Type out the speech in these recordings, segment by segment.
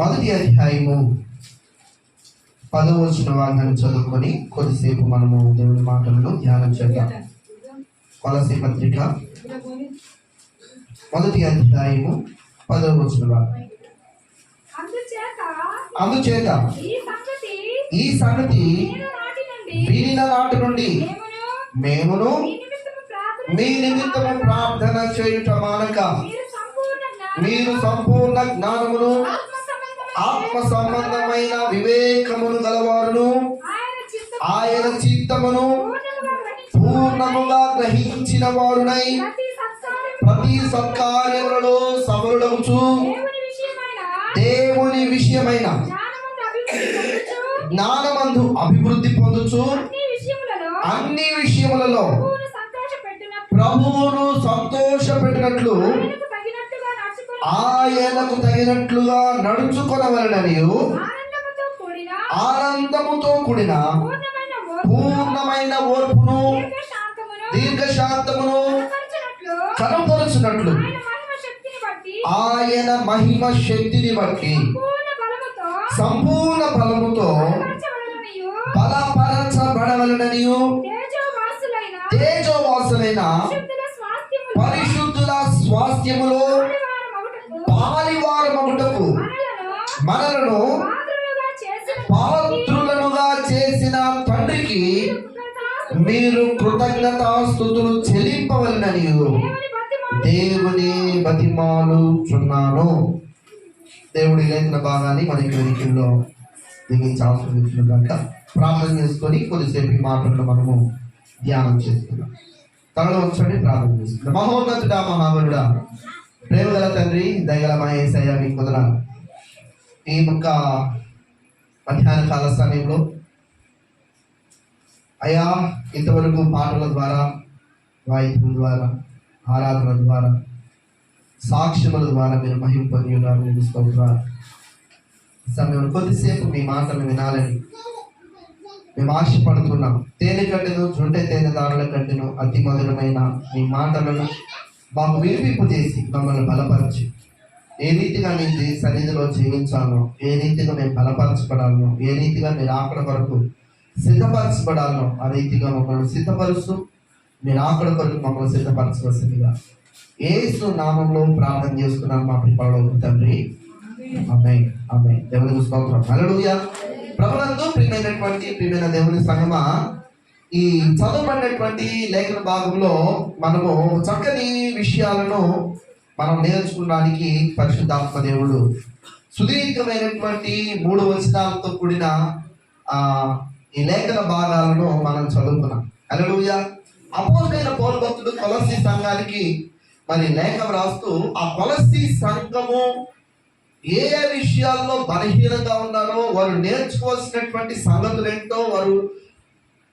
మొదటి అధ్యాయము పదవచన వాగ్దాన్ని చదువుకొని కొద్దిసేపు మనము దేవుని మాటలను ధ్యానం చేద్దాం. కొలసి పత్రిక మొదటి అధ్యాయము పదవచన వాగ్దానం అందుచేత ఈ సంగతి నేను నాటి నుండి మేమును మీ నిమిత్తము ప్రార్థన చేయుట మానక. మీరు సంపూర్ణ జ్ఞానమును ఆత్మ సంబంధమైన వివేకమును గలవారును. ఆయన చిత్తము ఆయన చిత్తమును పూర్ణముగా గ్రహించి పూర్ణముగా గ్రహించిన వారునై ప్రతి సత్కార్యము ప్రతి సత్కార్యములలో సఫలుడవుచు దేవుని విషయమైన జ్ఞానమందు అభివృద్ధి పొందుచు. అన్ని విషయములలో ప్రభువును ప్రభువును సంతోషపెట్టినట్లు. ఆయనకు తగినట్లుగా నడుచుకొనవలనని ఆనందముతో కూడిన ఆనందముతో కూడిన పూర్ణమైన ఓర్పు పూర్ణమైన ఓర్పును దీర్ఘశాంతమును కనపరుచున్నట్లు ఆయన మహిమ శక్తిని బట్టి సంపూర్ణ బలముతో బలపరచవలననియు బలపరచబడవలననియు తేజోవాసులైన పరిశుద్ధుల స్వాస్థ్యములో పాలివారమగుటకు మనలను చేసిన పాత్రులనుగా చేసిన తండ్రికి మీరు కృతజ్ఞతాస్థుతులు చెల్లింపవలనని దేవుని బతిమాలు చున్నాను బతిమాలుచున్నాను. దేవుడి లేఖన భాగాన్ని మనకి వెనుకల్లో దిగించి ఆస్వాదించిన ప్రార్థన చేసుకొని కొద్దిసేపు మాటలను మనము ధ్యానం చేస్తున్నాం. తనలో వచ్చండి ప్రార్థన చేస్తున్నాం మహోన్నతుడా మహాబలుడా ప్రేమగల తండ్రి దయగల మహేశయ్య మీ కుదర ఈ యొక్క మధ్యాహ్న కాల సమయంలో అయా ఇంతవరకు పాటల ద్వారా వాయిద్యం ద్వారా ఆరాధన ద్వారా సాక్ష్యముల ద్వారా మీరు మహిమ పొంది ఉన్నారు మీరు స్తోత్రాలు. సమయం కొద్దిసేపు మీ మాటలు వినాలని మేము ఆశపడుతున్నాం తేనె కట్టెను జుంటె తేనె దారుల కట్టెను అతి మధురమైన మీ మాటలను మాకు వినిపింపు చేసి మమ్మల్ని బలపరచి. ఏ రీతిగా మీ సన్నిధిలో జీవించాలో ఏ రీతిగా మేము బలపరచబడాలనో ఏ రీతిగా మీరు ఆకడ వరకు సిద్ధపరచబడాలనో ఆ రీతిగా మమ్మల్ని సిద్ధపరుస్తూ మీరు ఆకడ వరకు మమ్మల్ని సిద్ధపరచవలసిందిగా ఏసు నామంలో ప్రార్థన చేస్తున్నాను మా పిల్లలు తండ్రి. అమ్మాయి అమ్మాయి దేవుని స్తోత్రం. హల్లెలూయా. ప్రభునందు ప్రియమైనటువంటి ప్రియమైన దేవుని సంగమా. ఈ చదవబడినటువంటి లేఖన భాగంలో మనము చక్కని విషయాలను మనం నేర్చుకోవడానికి పరిశుద్ధాత్మ దేవుడు సుదీర్ఘమైనటువంటి మూడు వచనాలతో కూడిన ఆ ఈ లేఖన భాగాలను మనం చదువుకున్నాం. హల్లెలూయా. అపోజైన పౌరభక్తుడు కొలసి సంఘానికి మరి లేఖ రాస్తూ ఆ కొలసి సంఘము ఏ ఏ విషయాల్లో బలహీనంగా ఉన్నారో వారు నేర్చుకోవాల్సినటువంటి సంగతులు ఏంటో వారు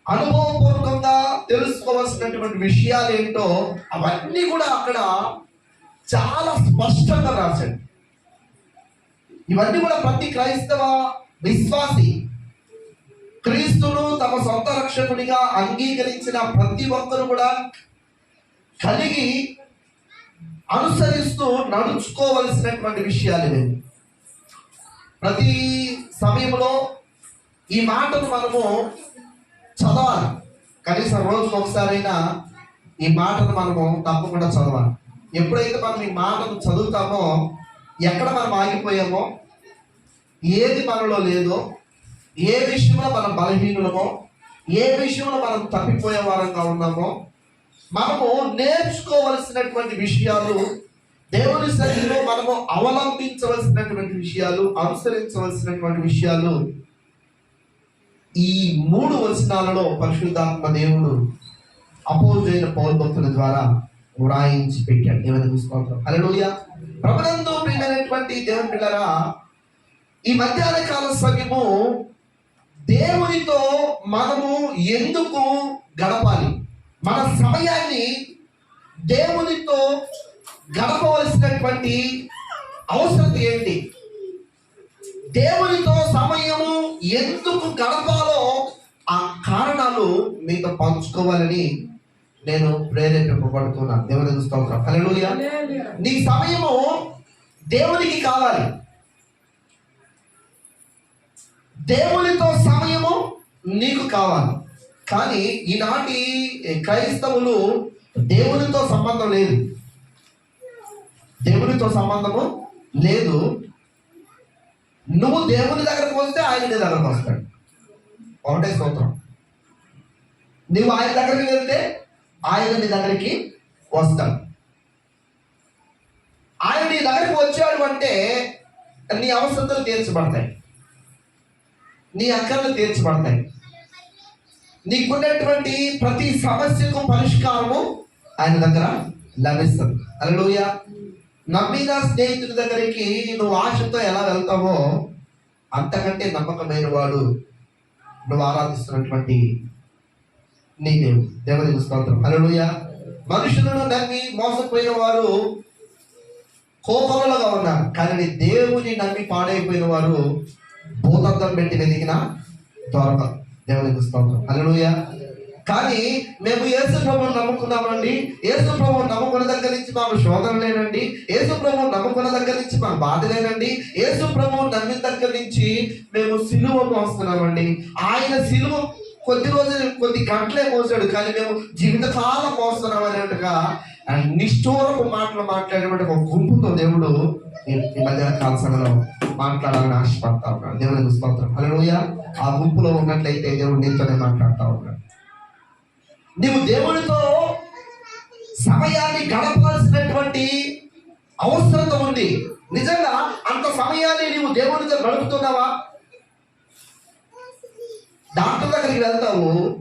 అనుభవపూర్వకంగా తెలుసుకోవాల్సినటువంటి విషయాలు ఏంటో అవన్నీ కూడా అక్కడ చాలా స్పష్టంగా రాశాడు. ఇవన్నీ కూడా ప్రతి క్రైస్తవ విశ్వాసి క్రీస్తును తమ సొంత రక్షకునిగా అంగీకరించిన ప్రతి ఒక్కరు కూడా కలిగి అనుసరిస్తూ నడుచుకోవలసినటువంటి విషయాలు ఇవి. ప్రతి సమయంలో ఈ మాటను మనము చదవాలి. కనీసం రోజుకు ఒకసారైనా ఈ మాటను మనము తప్పకుండా చదవాలి. ఎప్పుడైతే మనం ఈ మాటను చదువుతామో ఎక్కడ మనం ఆగిపోయామో ఏది మనలో లేదో ఏ విషయంలో మనం బలహీనులమో ఏ విషయంలో మనం తప్పిపోయే వారంగా ఉన్నామో మనము నేర్చుకోవలసినటువంటి విషయాలు దేవుని సన్నిధిలో మనము అవలంబించవలసినటువంటి విషయాలు అనుసరించవలసినటువంటి విషయాలు ఈ మూడు వచనాలలో పరిశుద్ధాత్మ దేవుడు అపోజైన పౌరభక్తుల ద్వారా వ్రాయించి పెట్టాడు. ఏమైనా చూసుకోవాలి హలోయ ప్రబలంతో ప్రియమైనటువంటి దేవుని పిల్లరా ఈ మధ్యాహ్న కాల సమయము దేవునితో మనము ఎందుకు గడపాలి? మన సమయాన్ని దేవునితో గడపవలసినటువంటి అవసరం ఏంటి? దేవునితో సమయము ఎందుకు గడపాలో ఆ కారణాలు మీతో పంచుకోవాలని నేను ప్రేరేపింపబడుతున్నాను. దేవుని స్తోత్రం. హల్లెలూయా. నీ సమయము దేవునికి కావాలి. దేవునితో సమయము నీకు కావాలి. కానీ ఈనాటి క్రైస్తవులు దేవునితో సంబంధం లేదు. దేవునితో సంబంధము లేదు. నువ్వు దేవుని దగ్గరకు వస్తే ఆయన నీ దగ్గరకు వస్తాడు. ఒకటే స్తోత్రం. నువ్వు ఆయన దగ్గరికి వెళ్తే ఆయన నీ దగ్గరికి వస్తాడు. ఆయన నీ దగ్గరికి వచ్చాడు అంటే నీ అవసరతలు తీర్చబడతాయి. నీ అక్కర్లు తీర్చబడతాయి. నీకున్నటువంటి ప్రతి సమస్యకు పరిష్కారము ఆయన దగ్గర లభిస్తుంది. అలలోయ నమ్మిన స్నేహితుడి దగ్గరికి నువ్వు ఆశతో ఎలా వెళ్తావో అంతకంటే నమ్మకమైన వాడు నువ్వు ఆరాధిస్తున్నటువంటి నీ దేవుడు. దేవునికి స్తోత్రం. అలలోయ మనుషులను నమ్మి మోసపోయిన వారు కోపములుగా ఉన్నారు. కానీ దేవుని నమ్మి పాడైపోయిన వారు భూతత్వం పెట్టి వెతికిన త్వరగా దేవునికి స్తోత్రం. హల్లెలూయా. కానీ మేము యేసు ప్రభువు నమ్ముకున్నామండి. యేసు ప్రభువుని నమ్ముకున్న దగ్గర నుంచి మాకు శోధన లేనండి యేసు ప్రభువుని నమ్ముకున్న దగ్గర నుంచి మాకు బాధ లేనండి యేసు ప్రభువుని నమ్మిన దగ్గర నుంచి మేము సిలువ మోస్తున్నామండి ఆయన సిలువ కొద్ది రోజులు కొద్ది గంటలే మోసాడు కానీ మేము జీవితకాలం మోస్తున్నాం అనేట్టుగా నిష్ఠూరపు మాటలు మాట్లాడేటువంటి ఒక గుంపుతో దేవుడు ఈ ఈ మధ్య కాల సమయంలో మాట్లాడాలని ఆశపడతా ఉన్నాడు. దేవుని స్తోత్రం అలా ఆ గుంపులో ఉన్నట్లయితే దేవుడు నీతోనే మాట్లాడుతూ ఉన్నాడు. నీవు దేవునితో సమయాన్ని గడపాల్సినటువంటి అవసరత ఉంది. నిజంగా అంత సమయాన్ని నీవు దేవునితో గడుపుతున్నావా? డాక్టర్ దగ్గరికి వెళ్తావు.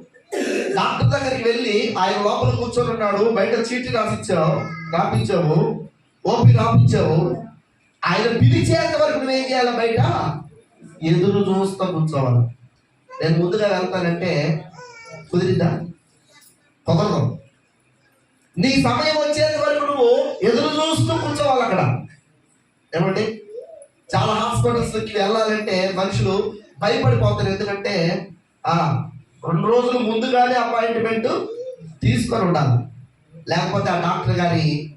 డాక్టర్ దగ్గరికి వెళ్ళి ఆయన లోపల కూర్చొని ఉన్నాడు. బయట చీటీ రాసిచ్చావు. రాపించావు. ఓపి రాపించావు. ఆయన పిలిచేంత వరకు నువ్వేం చేయాలి బయట? ఎదురు చూస్తూ కూర్చోవాలి. నేను ముందుగా వెళ్తానంటే కుదిరిద్దా? కుదరదు నీ సమయం వచ్చేంత వరకు నువ్వు ఎదురు చూస్తూ కూర్చోవాలి అక్కడ. ఏమండి? చాలా హాస్పిటల్స్కి వెళ్ళాలంటే మనుషులు భయపడిపోతారు. ఎందుకంటే ఆ రెండు రోజులు ముందుగానే అపాయింట్మెంట్ తీసుకొని ఉండాలి. లేకపోతే ఆ డాక్టర్ గారి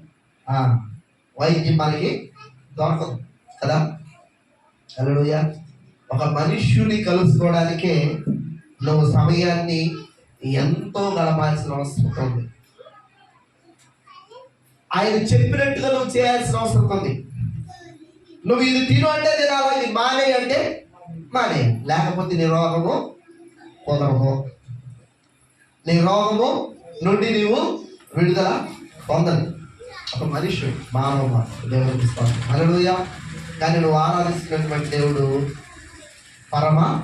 వైద్యం మనకి దొరకదు. కదా? హల్లెలూయా. ఒక మనుష్యుని కలుసుకోవడానికే నువ్వు సమయాన్ని ఎంతో గడపాల్సిన అవసరం ఉంది. ఆయన చెప్పినట్టుగా నువ్వు చేయాల్సిన అవసరం ఉంది. నువ్వు ఇది తిను అంటే తినాలా ఇది మానే అంటే మానే. లేకపోతే నీ రోగము కుదరదు. నీ రోగము నుండి నీవు విడుదల పొందదు ఒక మనిషి మానవ దేవుడు హల్లెలూయా. కానీ నువ్వు ఆరాధిస్తున్నటువంటి దేవుడు పరమ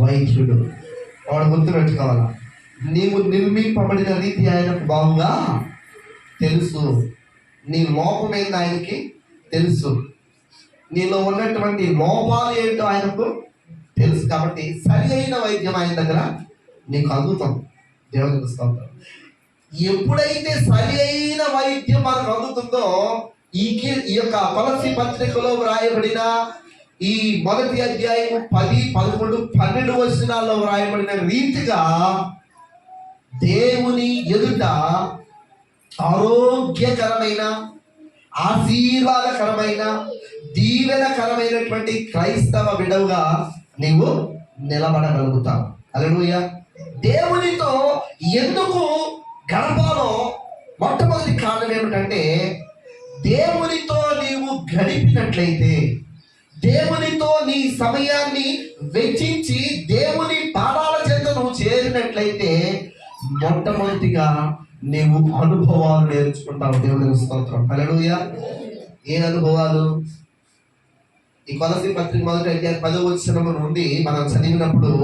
వైద్యుడు. వాడు గుర్తుపెట్టుకోవాలా నీవు నిర్మింపబడిన రీతి ఆయనకు బాగుగా తెలుసు. నీ లోపం ఏంటి ఆయనకి తెలుసు. నీలో ఉన్నటువంటి లోపాలు ఏంటో ఆయనకు తెలుసు. కాబట్టి సరి అయిన వైద్యం ఆయన దగ్గర నీకు అందుతాం దేవునికి స్తోత్రం. ఎప్పుడైతే సరి అయిన వైద్యం మనకు అందుతుందో ఈ ఈ యొక్క తులసి పత్రికలో వ్రాయబడిన ఈ మొదటి అధ్యాయం పది పదకొండు పన్నెండు వచనాల్లో వ్రాయబడిన రీతిగా దేవుని ఎదుట ఆరోగ్యకరమైన ఆశీర్వాదకరమైన దీవెనకరమైనటువంటి క్రైస్తవ విడవుగా నీవు నిలబడగలుగుతావు. అలలుయ దేవునితో ఎందుకు గడపాలో మొట్టమొదటి కారణం ఏమిటంటే దేవునితో నీవు గడిపినట్లయితే దేవునితో నీ సమయాన్ని వెచ్చించి దేవుని పాదాల మొట్టమొదటిగా నీవు అనుభవాలు నేర్చుకుంటావు. దేవుని స్తోత్రం. హల్లెలూయా. ఏ అనుభవాలు? ఈ కొలసి పత్రిక మొదటి అధ్యాయం పదవ వచ్చిన నుండి మనం చదివినప్పుడు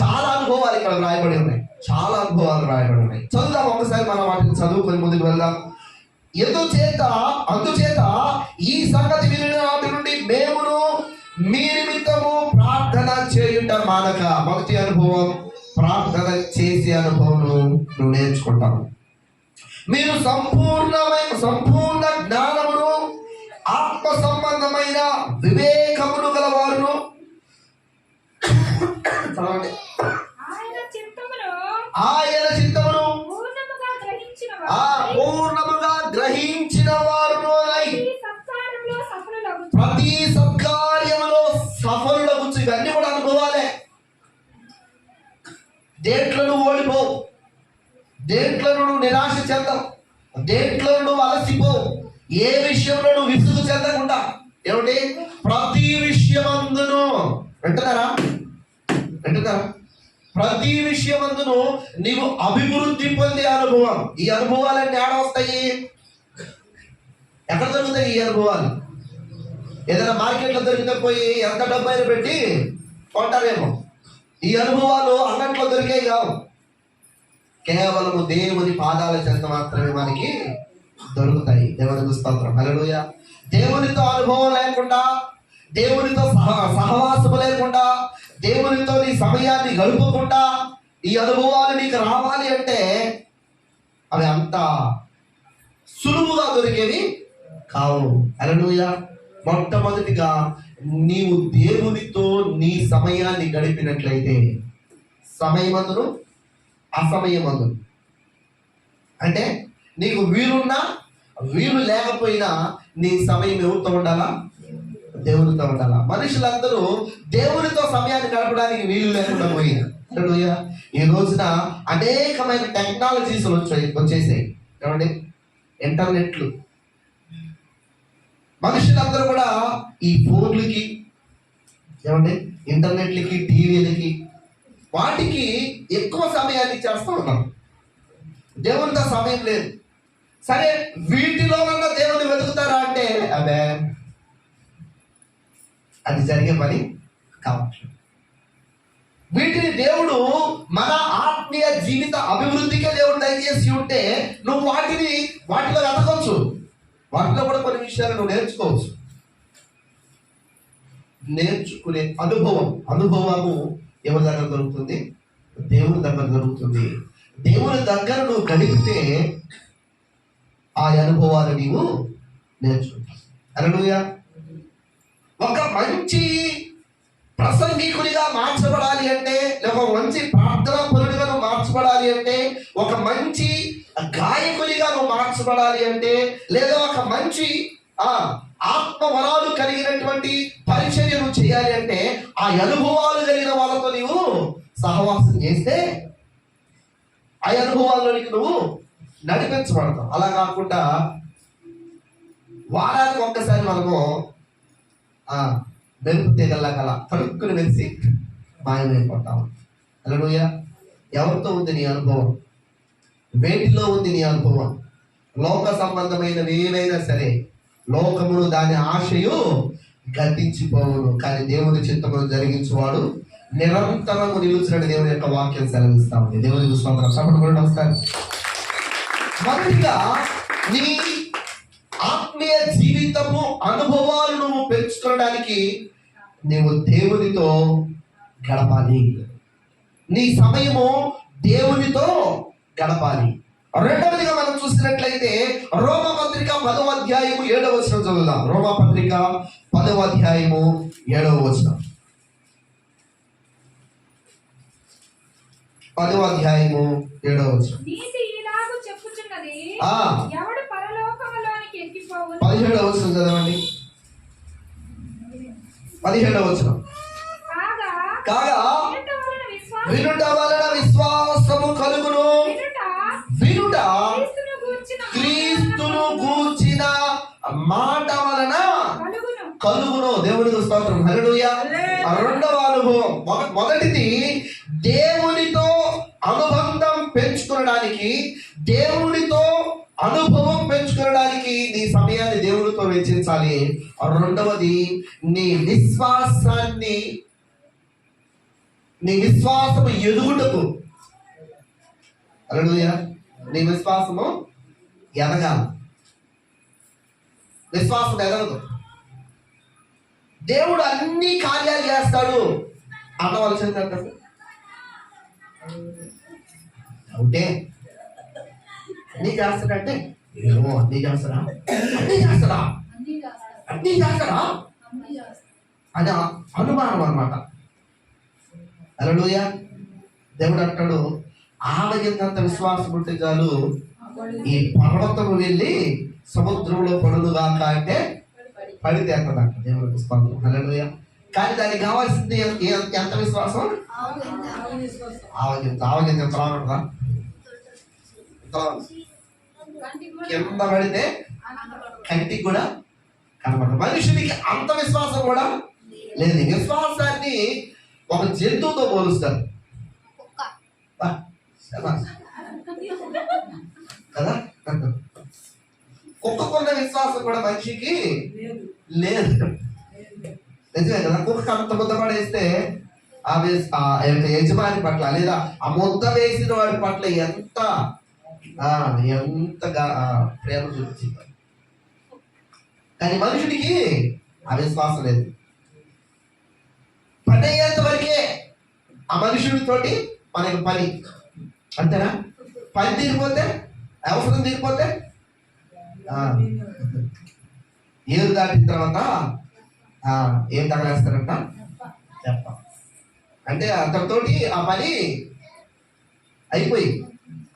చాలా అనుభవాలు ఇక్కడ రాయబడి ఉన్నాయి. చాలా అనుభవాలు రాయబడి ఉన్నాయి. చదువుదాం ఒకసారి మనం వాటిని చదువుకొని ముందుకు వెళ్దాం. ఎందుచేత అందుచేత ఈ సంగతి వినిన నుండి మేమును మీ నిమిత్తము ప్రార్థన చేయుట మానక. మొదటి అనుభవం. ప్రార్థన చేసే అనుభవం నువ్వు నేర్చుకుంటావు మీరు సంపూర్ణమైన సంపూర్ణ జ్ఞానమును ఆత్మ సంబంధమైన వివేకమును గలవారును. ఆయన చిత్తమును చెందవు దేంట్లో నువ్వు అలసిపోవు ఏ విషయంలో నువ్వు విసుగు చెందకుండా. ఏమిటి ప్రతి విషయమందును. వింటున్నారా? వింటున్నారా? ప్రతి విషయమందును నీవు అభివృద్ధి పొందే అనుభవం. ఈ అనుభవాలన్నీ ఏడ వస్తాయి? ఎక్కడ దొరుకుతాయి ఈ అనుభవాలు? ఏదైనా మార్కెట్లో దొరికితే పోయి ఎంత డబ్బు అయినా పెట్టి కొంటారేమో. ఈ అనుభవాలు అన్నట్లో దొరికే కావు. కేవలము దేవుని పాదాల చెంత మాత్రమే మనకి దొరుకుతాయి. దేవునికి స్తోత్రం. హల్లెలూయా. దేవునితో అనుభవం లేకుండా దేవునితో సహ సహవాసము లేకుండా దేవునితో నీ సమయాన్ని గడుపకుండా ఈ అనుభవాలు నీకు రావాలి అంటే అవి అంత సులువుగా దొరికేవి కావు. హల్లెలూయా. మొట్టమొదటిగా నీవు దేవునితో నీ సమయాన్ని గడిపినట్లయితే సమయమందును అసమయమందు అంటే నీకు వీలున్నా వీలు లేకపోయినా నీ సమయం ఎవరితో ఉండాలా? దేవునితో ఉండాలా. మనుషులందరూ దేవునితో సమయాన్ని గడపడానికి వీలు లేకుండా పోయిన. ఈ రోజున అనేకమైన టెక్నాలజీస్ వచ్చాయి వచ్చేసాయి. ఏమండి? ఇంటర్నెట్లు. మనుషులందరూ కూడా ఈ ఫోన్లకి ఏమండి? ఇంటర్నెట్లకి టీవీలకి వాటికి ఎక్కువ సమయాన్ని ఇచ్చేస్తూ ఉన్నాం. దేవునితో సమయం లేదు. సరే వీటిలోనన్నా దేవుని వెతుకుతారా అంటే అదే అది జరిగే పని కావట్లేదు వీటిని దేవుడు మన ఆత్మీయ జీవిత అభివృద్ధికే దేవుడు దయచేసి ఉంటే నువ్వు వాటిని వాటిలో వెతకొచ్చు. వాటిలో కూడా కొన్ని విషయాలు నువ్వు నేర్చుకోవచ్చు. నేర్చుకునే అనుభవం అనుభవము ఎవరి దగ్గర దొరుకుతుంది? దేవుని దగ్గర దొరుకుతుంది. దేవుని దగ్గర నువ్వు గడిపితే ఆ అనుభవాలు నీవు నేర్చుకుంటావు. అలలుయా ఒక మంచి ప్రసంగికుడిగా మార్చబడాలి అంటే లేక ఒక మంచి ప్రార్థనా పరుడిగా నువ్వు మార్చబడాలి అంటే ఒక మంచి గాయకుడిగా నువ్వు మార్చబడాలి అంటే లేదా ఒక మంచి ఆ ఆత్మ వరాలు కలిగినటువంటి పరిచర్యలు చేయాలి అంటే ఆ అనుభవాలు కలిగిన వాళ్ళతో నీవు సహవాసం చేస్తే ఆ అనుభవాల్లోనికి నువ్వు నడిపించబడతావు. అలా కాకుండా వారానికి ఒక్కసారి మనము ఆ మెరుపు తీగల్లా కల కడుక్కుని వెలిసి మాయమైపోతాం అలలోయ ఎవరితో ఉంది నీ అనుభవం? వేటిలో ఉంది నీ అనుభవం? లోక సంబంధమైనవి ఏవైనా సరే లోకమును దాని ఆశయు గతించిపోవును కానీ దేవుని చిత్తమును జరిగించువాడు నిరంతరము నిలుచున్న దేవుని యొక్క వాక్యం సెలవిస్తా ఉంది. దేవుని విశ్వాసం సపడు కూడా వస్తారు మొదటిగా నీ ఆత్మీయ జీవితము అనుభవాలు నువ్వు పెంచుకోవడానికి నీవు దేవునితో గడపాలి. నీ సమయము దేవునితో గడపాలి. రెండవదిగా మనం చూసినట్లయితే రోమ పత్రిక పదవ అధ్యాయము ఏడవ వచనం చదువుదాం. రోమ పత్రిక పదవ అధ్యాయము ఏడవ వచనం. పదవ అధ్యాయము ఏడవ వచనం. పదిహేడవ వచనం చదవండి. పదిహేడవ వచనం. కాగా వినుట వలన విశ్వాసము కలుగును. క్రీస్తును గూర్చిన మాట వలన కలుగును. దేవునికి స్తోత్రం. ఆ రెండవ అనుభవం. మొద- మొదటిది దేవునితో అనుబంధం పెంచుకోవడానికి దేవునితో అనుభవం పెంచుకోవడానికి నీ సమయాన్ని దేవునితో వెచ్చించాలి. రెండవది నీ విశ్వాసాన్ని నీ విశ్వాసము ఎదుగుటకు. హల్లెలూయా. నీ విశ్వాసము ఎదగాలి. విశ్వాసం ఎదగదు. దేవుడు అన్ని కార్యాలు చేస్తాడు అంటారు అవుతే అన్ని చేస్తాడంటే ఏమో అన్ని చేస్తాడా? అన్ని చేస్తాడా? అన్ని చేస్తాడా. అది అనుమానం అన్నమాట. అలలుయ దేవుడు అంటాడు ఆలయంతంత విశ్వాసం ఉంటే చాలు ఈ పర్వతము వెళ్ళి సముద్రంలో పడునుగాక అంటే పడితే అంటదంట దేవుడి పుస్తకం హల్లెలూయా. కానీ దానికి కావాల్సింది ఎంత విశ్వాసం? ఆవగింత. ఆవగింత ఎంత రావడదా కింద పడితే కంటికి కూడా కనబడదు మనుషునికి అంత విశ్వాసం కూడా లేదు. విశ్వాసాన్ని ఒక జంతువుతో పోలుస్తారు. కదా? కుక్కకున్న విశ్వాసం కూడా మనిషికి లేదు. నిజమే కదా? కుక్క అంత ముద్ద పడేస్తే ఆ యొక్క యజమాని పట్ల లేదా ఆ ముద్ద వేసిన వాడి పట్ల ఎంత ఎంతగా ప్రేమ చూపించింది. కానీ మనుషుడికి ఆ విశ్వాసం లేదు. పని అయ్యేంత వరకే ఆ మనుషుడితోటి మనకి పని. అంతేనా? పని తీరిపోతే అవసరం తీరిపోతే? ఏది ఏరు దాటిన తర్వాత ఏం తగలేస్తారంట? చెప్ప. అంటే అంతటితోటి ఆ పని అయిపోయి.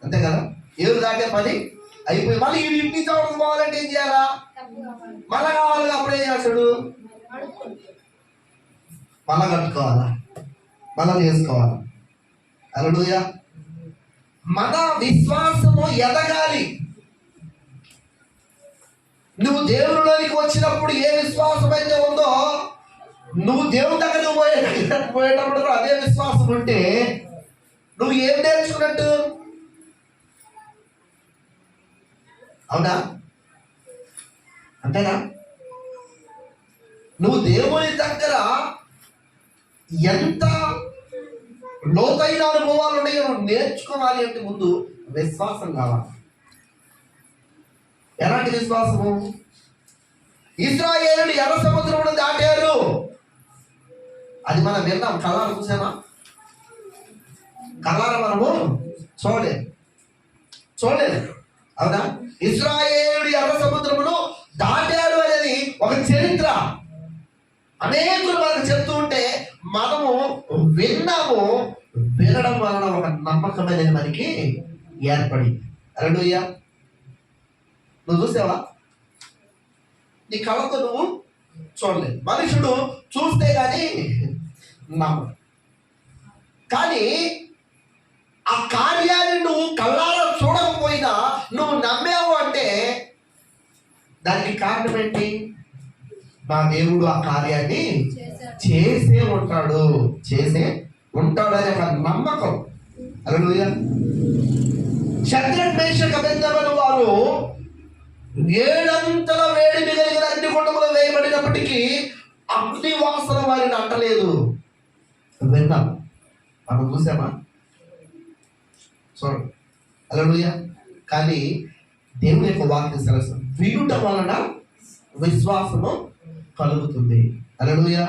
అంతే కదా? ఏరు దాటే పని అయిపోయి. మళ్ళీ ఈ ఇంటి చోటకు పోవాలంటే ఏం చేయాలా? మళ్ళా కావాలి అప్పుడు ఏం చేస్తాడు? మళ్ళా కట్టుకోవాలా? మళ్ళా చేసుకోవాలా? అలడుయా మన విశ్వాసము ఎదగాలి. నువ్వు దేవుడిలోనికి వచ్చినప్పుడు ఏ విశ్వాసం అయితే ఉందో నువ్వు దేవుని దగ్గర పోయే పోయేటప్పుడు కూడా అదే విశ్వాసం ఉంటే నువ్వు ఏం నేర్చుకున్నట్టు? అవునా? అంతేనా? నువ్వు దేవుని దగ్గర ఎంత లోతైన అనుభవాలు ఉన్నాయో మనం నేర్చుకోవాలి అంటే ముందు విశ్వాసం కావాలి. ఎలాంటి విశ్వాసము? ఇస్రాయేలుడు ఎర్ర సముద్రం దాటారు. అది మనం విన్నాం. కళ్ళార చూసామా కళ్ళార మనము? చూడలేదు. చూడలేదు. అవునా? ఇస్రాయేలుడు ఎర్ర సముద్రమును దాటాడు అనేది ఒక చరిత్ర. అనేకులు మనకు చెప్తూ మనము విన్నాము వినడం వలన ఒక నమ్మకం అనేది మనకి ఏర్పడింది. అరడుయ్యా నువ్వు చూసావా? నీ కళ్ళతో నువ్వు చూడలేదు. మనుషుడు చూస్తే కానీ నమ్మడు. కానీ ఆ కార్యాన్ని నువ్వు కళ్ళారా చూడకపోయినా నువ్వు నమ్మావు అంటే దానికి కారణం ఏంటి? నా దేవుడు ఆ కార్యాన్ని చేసే ఉంటాడు. చేసే ఉంటాడు అనే ఒక నమ్మకం. అలలుయ శత్రుఘ్నేశ్వర అభిందమని వారు ఏడంతల వేడి కలిగిన అగ్ని కుండములో వేయబడినప్పటికీ అగ్ని వాసన వారిని అంటలేదు. విన్నాం. మనం చూసామా? చూడండి. అలలుయ కానీ దేవుని యొక్క వాక్యం సరస్సు వినుట వలన విశ్వాసము కలుగుతుంది. అలలుయ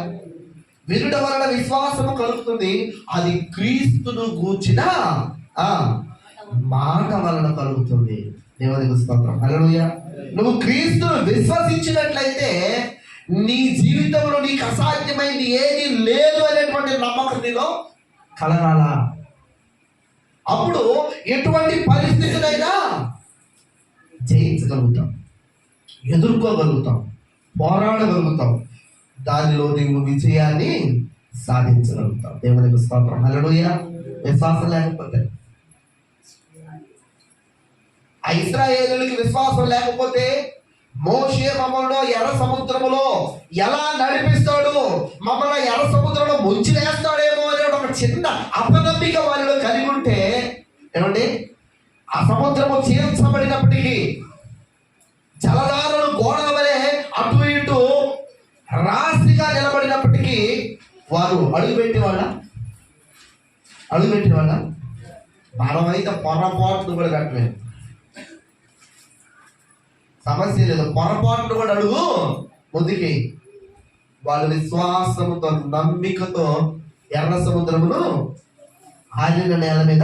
వినుట వలన విశ్వాసము కలుగుతుంది. అది క్రీస్తును గూర్చిన మాట వలన కలుగుతుంది. దేవునికి స్తోత్రం. అలలుయ నువ్వు క్రీస్తును విశ్వసించినట్లయితే నీ జీవితంలో నీకు అసాధ్యమైంది ఏది లేదు అనేటువంటి నమ్మకం నీలో కలగాల? అప్పుడు ఎటువంటి పరిస్థితులైనా జయించగలుగుతాం. ఎదుర్కోగలుగుతాం. పోరాడగలుగుతాం. దానిలో నీవు విజయాన్ని సాధించగలుగుతావు. దేవునికి స్తోత్రం. హల్లెలూయా. విశ్వాసం లేకపోతే. ఆ ఇస్రాయేలులకి విశ్వాసం లేకపోతే మోషే మమ్మల్ని ఎర్ర సముద్రములో ఎలా నడిపిస్తాడు? మమ్మల్ని ఎర్ర సముద్రంలో ముంచి వేస్తాడేమో అనే ఒక చిన్న అపనమ్మిక వారిలో కలిగి ఉంటే ఏమండి? ఆ సముద్రము చీల్చబడినప్పటికీ జలధారలు గోడ వలె అటు ఇటు రా వారు అడుగు వాళ్ళ? అడుగు వాళ్ళ? మనమైతే పొరపాట్లు కూడా కట్టలేదు సమస్య లేదు. పొరపాట్లు కూడా అడుగు. ముందుకి. వాళ్ళ విశ్వాసముతో నమ్మికతో ఎర్ర సముద్రమును ఆలిన నేల మీద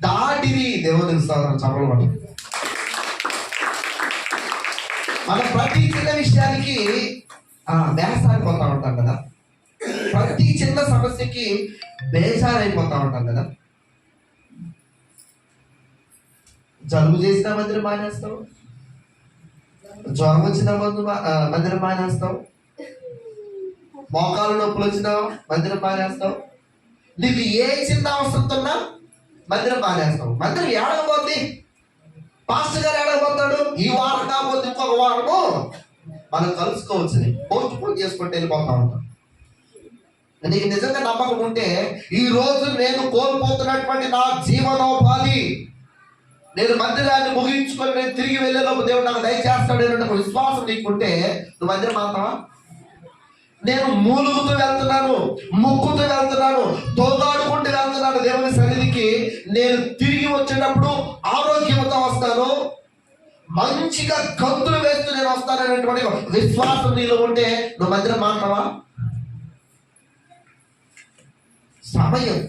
దాటిని దేవునికి స్తోత్రం. చప్పలు మన ప్రతి చిన్న విషయానికి ఆ పోతా ఉంటాం కదా? ప్రతి చిన్న సమస్యకి బేజారైపోతా ఉంటాం కదా. జలుబు చేసిన మందిరం మానేస్తావు? జ్వరం వచ్చిన మందు మందిరం మానేస్తావు? మోకాలు నొప్పులు వచ్చినా మందిరం మానేస్తావు? నీకు ఏ చిన్న అవసరంతున్నా మందిరం మానేస్తావు. మందిరం ఏడకపోద్ది పాస్టర్ గారు ఏడకపోతాడు ఈ వారం కాకపోతే ఇంకొక వారము? మనం కలుసుకోవచ్చు పోస్ట్ పోన్ చేసుకుంటే వెళ్ళిపోతా ఉంటాం. నీకు నిజంగా నమ్మకం ఉంటే ఈ రోజు నేను కోల్పోతున్నటువంటి నా జీవనోపాధి నేను మందిరాన్ని ముగించుకొని నేను తిరిగి వెళ్ళేలోపు దేవుడు నాకు దయచేస్తాడు అనే విశ్వాసం నీకుంటే నువ్వు మందిరం మాత్రమా నేను మూలుగుతూ వెళ్తున్నాను ముక్కుతూ వెళ్తున్నాను తోగాడుకుంటూ వెళ్తున్నాను దేవుని సన్నిధికి. నేను తిరిగి వచ్చేటప్పుడు ఆరోగ్యంతో వస్తాను మంచిగా కంతులు వేస్తూ నేను వస్తాననేటువంటి విశ్వాసం నీలో ఉంటే నువ్వు మందిరం మాత్రమా సమయం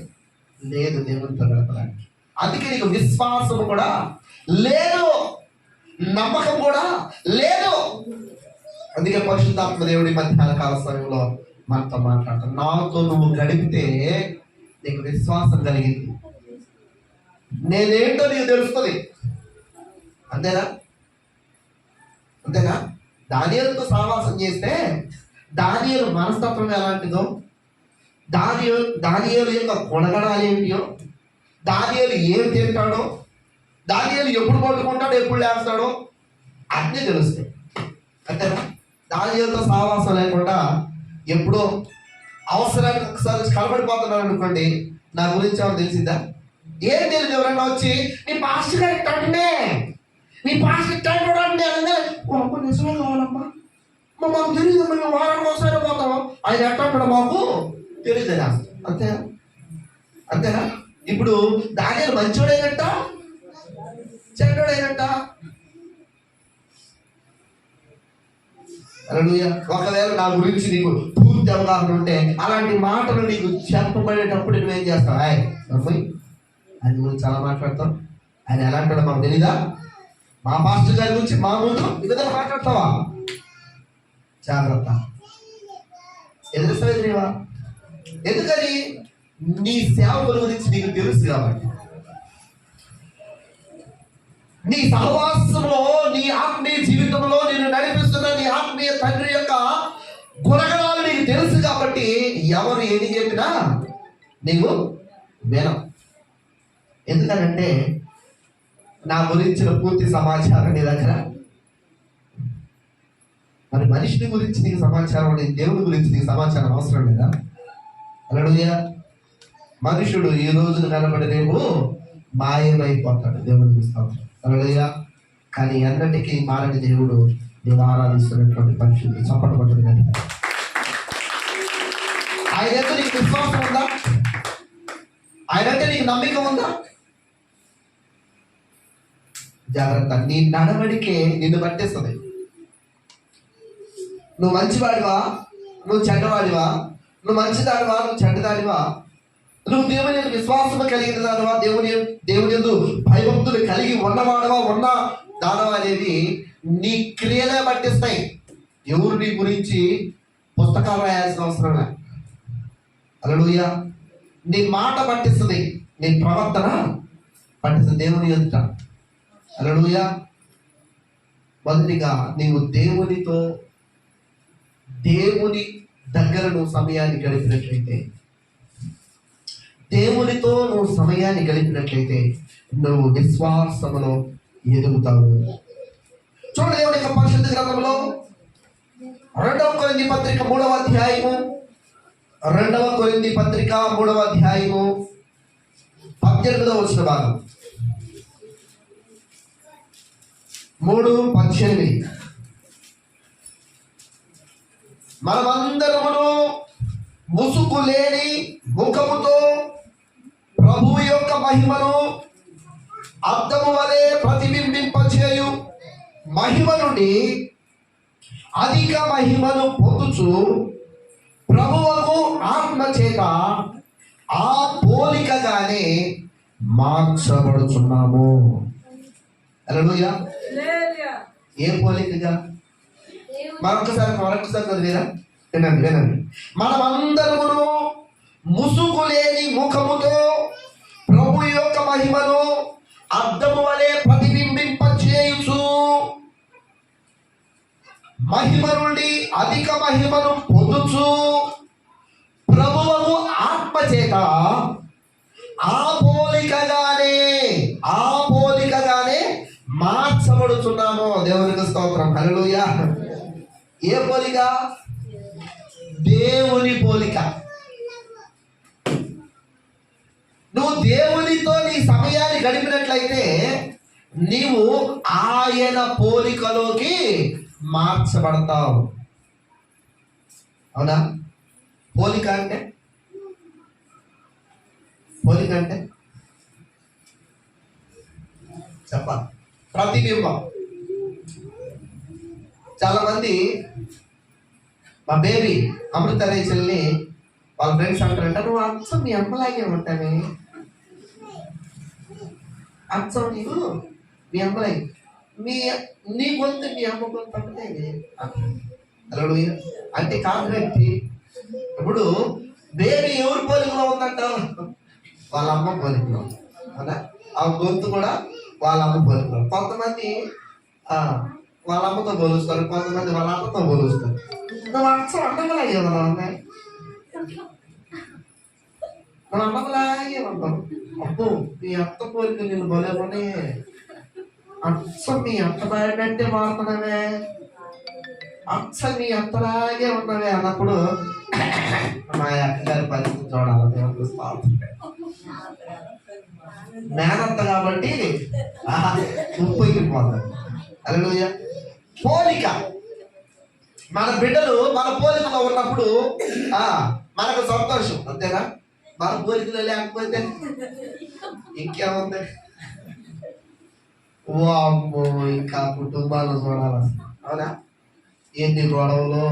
లేదు దేవునితో గడపడానికి అందుకే నీకు విశ్వాసం కూడా లేదు నమ్మకం కూడా లేదు. అందుకే పరిశుద్ధాత్మ దేవుడి మధ్యాహ్న కాల సమయంలో మనతో మాట్లాడతాం. నాతో నువ్వు గడిపితే నీకు విశ్వాసం కలిగింది. నేనేంటో నీకు తెలుస్తుంది. అంతేనా? అంతేనా? దానియలతో సావాసం చేస్తే దానియలు మనస్తత్వం ఎలాంటిదో దానియలు దానియలు యొక్క కొనగడాలు ఏమిటియో దానియలు ఏం తింటాడో? దానియలు ఎప్పుడు పట్టుకుంటాడో ఎప్పుడు లేస్తాడో? అన్నీ తెలుస్తాయి. అంతేనా? దానియలతో సావాసం లేకుండా ఎప్పుడో అవసరానికి ఒకసారి కలబడిపోతున్నాను అనుకోండి నా గురించి ఏమైనా తెలిసిందా? ఏం తెలియదు ఎవరైనా వచ్చి నీ పాస్టర్ గారి తండ్రి నీ పాస్టర్ తండ్రి అంటే అనగా నిజమే కావాలమ్మా. మాకు తెలియదు మేము వారానికి ఒకసారి పోతాం ఆయన ఎట్లా మాకు? తెలియదు అంతే? అంతేనా? ఇప్పుడు దానియాలు మంచోడైనట్ట? చెడ్డోడైనట్ట? ఒకవేళ నా గురించి నీకు పూర్తి అవగాహన ఉంటే అలాంటి మాటలు నీకు చెప్పబడేటప్పుడు నువ్వేం చేస్తావు? ఆయ్ నమ్మి ఆయన గురించి చాలా మాట్లాడతావు. ఆయన ఎలా అంటాడో మాకు తెలీదా? మా మాస్టర్ గారి గురించి మా ముందు ఈ విధంగా మాట్లాడతావా? జాగ్రత్త. ఎదురుస్తావు తెలియవా ఎందుకని? నీ సేవకుల గురించి నీకు తెలుసు కాబట్టి. నీ సహవాసంలో నీ ఆత్మీయ జీవితంలో నేను నడిపిస్తున్న నీ ఆత్మీయ తండ్రి యొక్క గుణగణాలు నీకు తెలుసు కాబట్టి ఎవరు ఏది చెప్పినా నీవు వినం. ఎందుకనంటే నా గురించిన పూర్తి సమాచారం నీ దగ్గర. మరి మనిషిని గురించి నీకు సమాచారం లేదు దేవుని గురించి నీకు సమాచారం అవసరం లేదా? అలడుయా మనుషుడు ఈ రోజు కనబడి రేపు మాయమైపోతాడు. దేవుడు స్తోత్రం. అలడుయా కానీ ఎన్నటికీ మారని దేవుడు నేను ఆరాధిస్తున్నటువంటి మనుషులు చప్పట పట్టుడు ఆయన ఎంత నీకు విశ్వాసం ఉందా? ఆయన అంటే నీకు నమ్మిక ఉందా? జాగ్రత్త. నీ నడవడికే నిన్ను పట్టేస్తుంది. నువ్వు మంచివాడివా? నువ్వు చెడ్డవాడివా? నువ్వు మంచి దానివా నువ్వు చెడ్డదాడివా నువ్వు దేవుని విశ్వాసము కలిగిన దానివా? దేవుని దేవుని యందు భయభక్తులు కలిగి ఉన్నవాడవా ఉన్న దానవా అనేది నీ క్రియలే పట్టిస్తాయి. ఎవరు నీ గురించి పుస్తకాలు రాయాల్సిన అవసరం లే నీ మాట పట్టిస్తుంది నీ ప్రవర్తన పట్టిస్తుంది దేవుని ఎదుట. అలలుయ మొదటిగా నీవు దేవునితో దేవుని దగ్గర నువ్వు సమయాన్ని గడిపినట్లయితే దేవునితో నువ్వు సమయాన్ని గడిపినట్లయితే నువ్వు విశ్వాసములో ఎదుగుతావు. చూడండి దేవుని యొక్క పరిశుద్ధ గ్రంథంలో రెండవ కొరింది పత్రిక మూడవ అధ్యాయము రెండవ కొరింది పత్రిక మూడవ అధ్యాయము పద్దెనిమిదవ వచ్చిన భాగం. మూడు పద్దెనిమిది. మనమందరమును ముసుగు లేని ముఖముతో ప్రభు యొక్క మహిమను అద్దము వలె ప్రతిబింబింపచేయు. మహిమ నుండి అధిక మహిమను పొందుచు ప్రభువుకు ఆత్మ చేత ఆ పోలికగానే మార్చబడుచున్నాము. ఏ పోలికగా? మరొకసారి మరొకసారి చదివేరా? వినండి వినండి. మనమందరమును ముసుగు లేని ముఖముతో ప్రభు యొక్క మహిమను అర్థము వలె ప్రతిబింబింప చేయుచు మహిమ నుండి అధిక మహిమను పొందుచు. ప్రభువు ఆత్మ చేత ఆ పోలికగానే ఆ పోలికగానే మార్చబడుతున్నాము దేవునికి స్తోత్రం. హల్లెలూయా. ఏ పోలిక? దేవుని పోలిక. నువ్వు దేవునితో నీ సమయాన్ని గడిపినట్లయితే నీవు ఆయన పోలికలోకి మార్చబడతావు. అవునా? పోలిక అంటే? పోలిక అంటే? చెప్పాలి. ప్రతిబింబం. చాలా మంది మా బేబీ అమృత రేచల్ని వాళ్ళ ఫ్రెండ్స్ అంటారంట నువ్వు అచ్చం మీ అమ్మలాగే ఉంటావే. అచ్చం నీకు మీ అమ్మలాగే మీ నీ గొంతు మీ అమ్మ గొంతు అంటే అలడు అంటే కాంగ్రెట్ ఇప్పుడు బేబీ ఎవరు పోలికలో ఉందంట వాళ్ళ అమ్మ పోలికలో ఉంది. అవునా? ఆ గొంతు కూడా వాళ్ళ అమ్మ పోలికలో కొంతమంది వాళ్ళ అమ్మతో పోలుస్తారు. కొంతమంది వాళ్ళ అమ్మతో పోలుస్తారు నువ్వు అచ్చం అన్నమలాగే ఉన్నావు అమ్మాయి నువ్వు అన్నమలాగే ఉన్నావు అప్పు మీ అత్త పోలిక నేను బలేమని అచ్చం మీ అత్త బాడినట్టే మారుతున్నావే. అచ్చం మీ అత్తలాగే ఉన్నవే అన్నప్పుడు మా అక్కగారి పరిస్థితి చూడాలి దేవుడు స్తోత్రం. మేనత్త కాబట్టి ఆహా, ఉప్పు పోతాడు అలలుయ పోలిక. మన బిడ్డలు మన పోలికలో ఉన్నప్పుడు ఆ మనకు సంతోషం. అంతేనా? మన పోలికలో లేకపోతే ఇంకేముంది? వామ్మో ఇంకా కుటుంబాలు చూడాలి? అవునా? ఎన్ని గొడవలు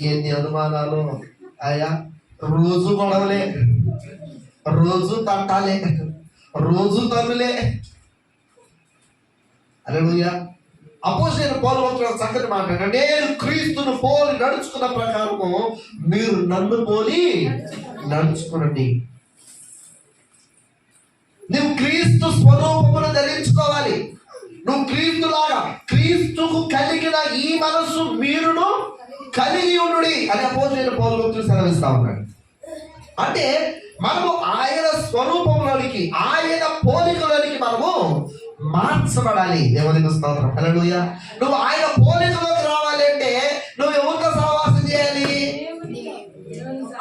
ఎన్ని అనుమానాలు. అయ్యా రోజు గొడవలే. రోజు తట్టాలే రోజు తన్నులే. అలలుయా అపోజిట్ పౌలు ఒక సంగతి మాట నేను క్రీస్తును పోలి నడుచుకున్న ప్రకారము మీరు నన్ను పోలి నడుచుకునండి. నువ్వు క్రీస్తు స్వరూపమును ధరించుకోవాలి. నువ్వు క్రీస్తులాగా క్రీస్తుకు కలిగిన ఈ మనస్సు మీరును కలిగి ఉండుడి అని అపోజిట్ పౌలు సెలవిస్తా ఉన్నాడు అంటే మనము ఆయన స్వరూపంలోనికి ఆయన పోలికలోనికి మనము మార్చబడాలి. దేవునికి స్తోత్రం. హల్లెలూయా. నువ్వు ఆయన పోలికలోకి రావాలి అంటే నువ్వు ఎవరితో సహవాసం చేయాలి?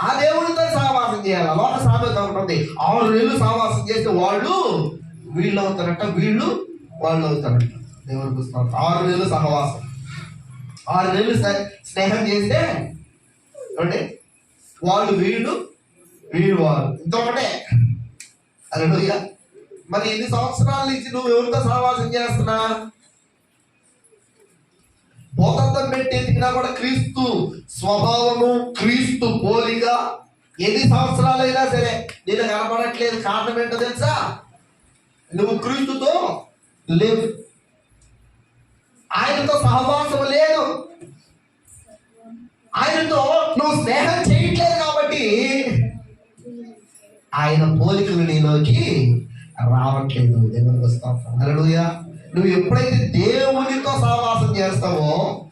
ఆ దేవునితో సహవాసం చేయాలి. లోక సామెత ఉంటుంది. ఆరు నెలలు సహవాసం చేస్తే వాళ్ళు వీళ్ళు అవుతారట వీళ్ళు వాళ్ళు అవుతారట. దేవునికి స్తోత్రం. ఆరు నెలలు సహవాసం. ఆరు నెలలు స్నేహం చేస్తే అంటే వాళ్ళు వీళ్ళు వీళ్ళు వాళ్ళు. ఇంతొకటే అలలుయ్య మరి ఎన్ని సంవత్సరాల నుంచి నువ్వు ఎవరితో సహవాసం చేస్తున్నా? భూతత్వం పెట్టి కూడా క్రీస్తు స్వభావము క్రీస్తు పోలిక ఎన్ని సంవత్సరాలైనా సరే నేను కనపడట్లేదు. కారణం ఏంటో తెలుసా? నువ్వు క్రీస్తుతో లేవు. ఆయనతో సహవాసం లేదు. ఆయనతో నువ్వు స్నేహం చేయట్లేదు కాబట్టి ఆయన పోలికలు నీలోకి రావట్లేదు. దేవునికి వస్తాం హల్లెలూయా. నువ్వు ఎప్పుడైతే దేవునితో సహవాసం చేస్తావో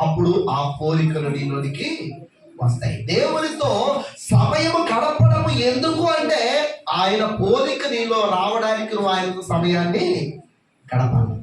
అప్పుడు ఆ పోలికలు నీలోనికి వస్తాయి. దేవునితో సమయము గడపడం ఎందుకు అంటే ఆయన పోలిక నీలో రావడానికి నువ్వు ఆయన సమయాన్ని గడపాలి.